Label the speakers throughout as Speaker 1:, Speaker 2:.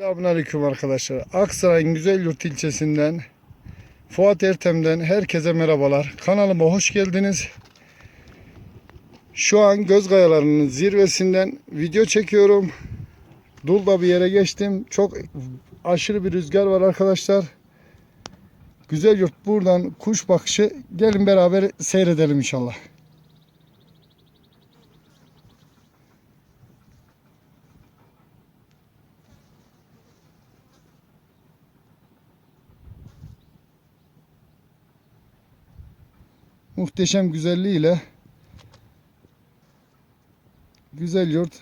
Speaker 1: Selamünaleyküm arkadaşlar. Aksaray'ın Güzelyurt ilçesinden Fuat Ertem'den herkese merhabalar. Kanalıma hoş geldiniz. Şu an Göz Kayaları'nın zirvesinden video çekiyorum. Dulda bir yere geçtim. Çok aşırı bir rüzgar var arkadaşlar. Güzelyurt buradan kuş bakışı. Gelin beraber seyredelim inşallah. Muhteşem güzelliğiyle güzel yurt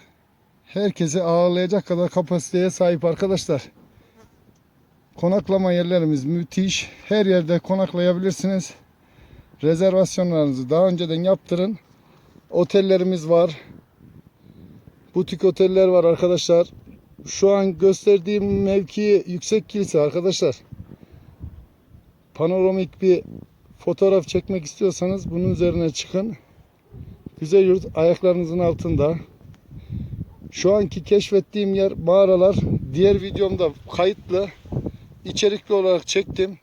Speaker 1: herkesi ağırlayacak kadar kapasiteye sahip arkadaşlar. Konaklama yerlerimiz müthiş. Her yerde konaklayabilirsiniz. Rezervasyonlarınızı daha önceden yaptırın. Otellerimiz var. Butik oteller var arkadaşlar. Şu an gösterdiğim mevki yüksek kilise arkadaşlar. Panoramik bir fotoğraf çekmek istiyorsanız bunun üzerine çıkın. Güzel yurt ayaklarınızın altında. Şu anki keşfettiğim yer mağaralar. Diğer videomda kayıtlı içerikli olarak çektim.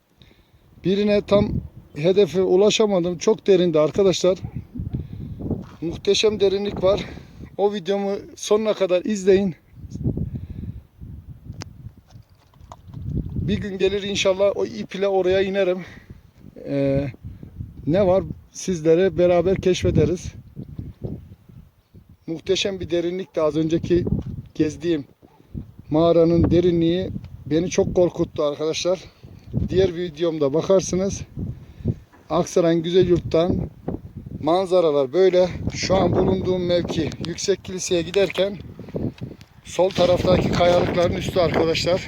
Speaker 1: Birine tam hedefe ulaşamadım. Çok derindi arkadaşlar. Muhteşem derinlik var. O videomu sonuna kadar izleyin. Bir gün gelir inşallah o ip ile oraya inerim. Ee, ne var sizlere beraber keşfederiz. Muhteşem bir derinlikti az önceki gezdiğim mağaranın derinliği beni çok korkuttu arkadaşlar. Diğer videomda bakarsınız. Aksaray'ın güzel yurttan manzaralar böyle. Şu an bulunduğum mevki yüksek kiliseye giderken sol taraftaki kayalıkların üstü arkadaşlar.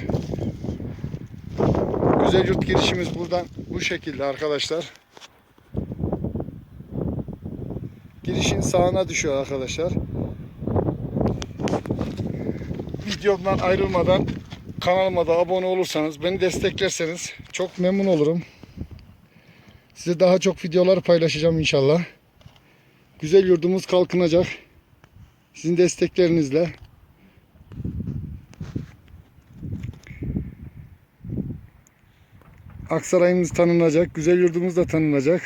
Speaker 1: Güzel yurt girişimiz buradan bu şekilde arkadaşlar. Girişin sağına düşüyor arkadaşlar. Videomdan ayrılmadan kanalıma da abone olursanız, beni desteklerseniz çok memnun olurum. Size daha çok videolar paylaşacağım inşallah. Güzel yurdumuz kalkınacak. Sizin desteklerinizle. Aksaray'ımız tanınacak, güzel yurdumuz da tanınacak.